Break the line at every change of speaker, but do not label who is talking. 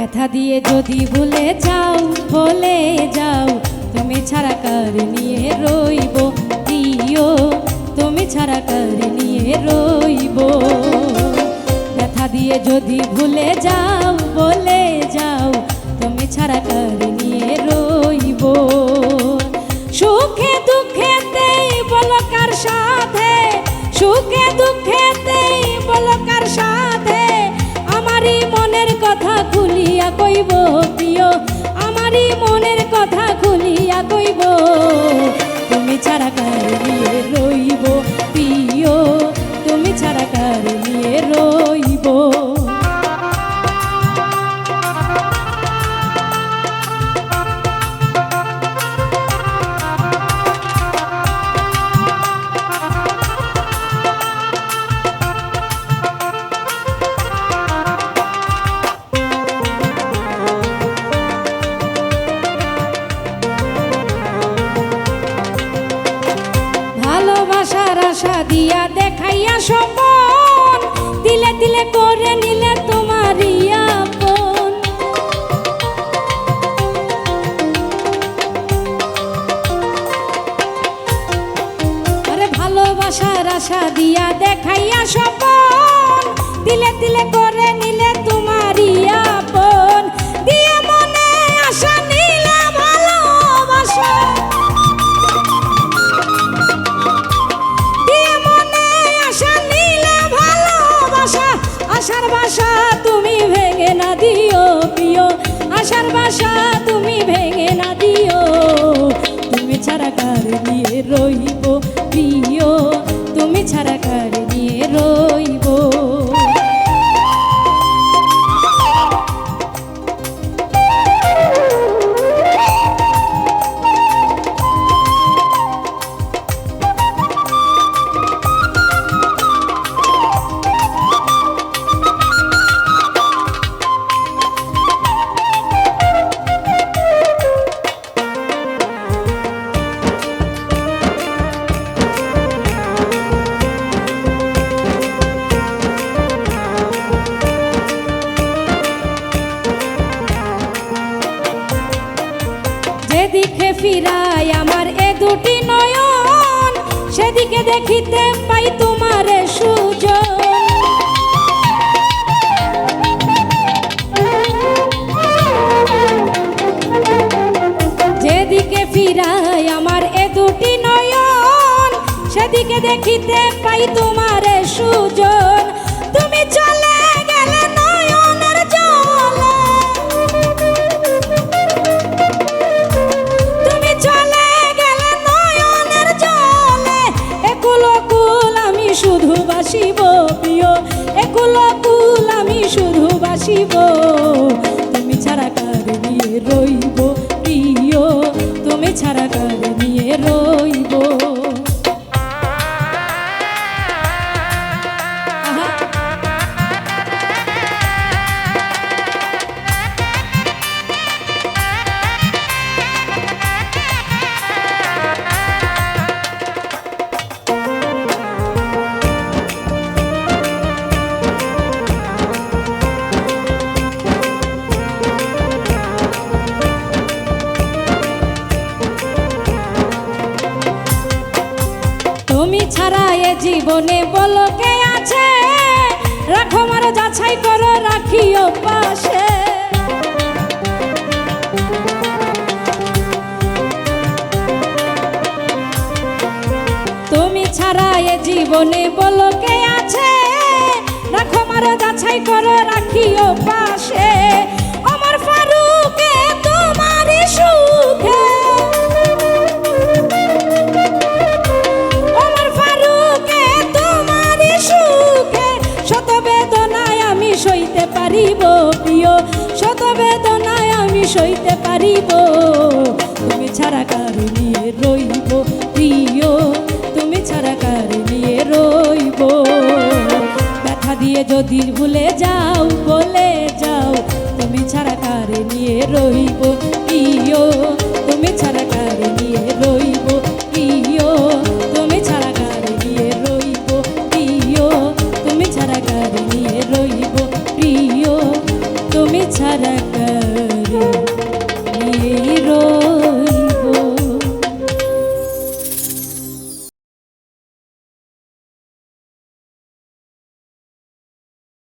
ব্যথা দিয়ে যদি ভুলে যাও ভুলে যাও, তুমি ছাড়া কার নিয়ে রইব? দিও তুমি ছাড়া কার নিয়ে রইব? ব্যথা দিয়ে যদি ভুলে যাও বলে যাও, তুমি ছাড়া কার নিয়ে রইব? কইব প্রিয়? আমারই মনের কথা খুলিয়া কইব। তুমি ছাড়া কার নিয়ে রইব প্রিয়? আশা দিয়া দেখাইয়া সপন দিলে দিলে করে নিলে ভালোবাসার আশা দিয়া দেখাইয়া সপন দিলে দিলে করে আশার দেখিতে পাই তোমার সুজন। যেদিকে ফিরাই আমার এ দুটি নয়ন, সেদিকে দেখিতে পাই তোমার সুজন। শিব এ বল কে আছে। রাখো মার যাচাই করো, রাখিও পাশে। তুমি ছাড়া এ জীবনে বল কে আছে। রাখো মার যাচাই করো, রাখিও পাশে। পারিব। তুমি ছাড়া কার নিয়ে রইব। প্রিয়, তুমি ছাড়া কার নিয়ে রইব। ব্যথা দিয়ে যদি ভুলে যাও, বলে যাও, তুমি ছাড়া কার নিয়ে রইব।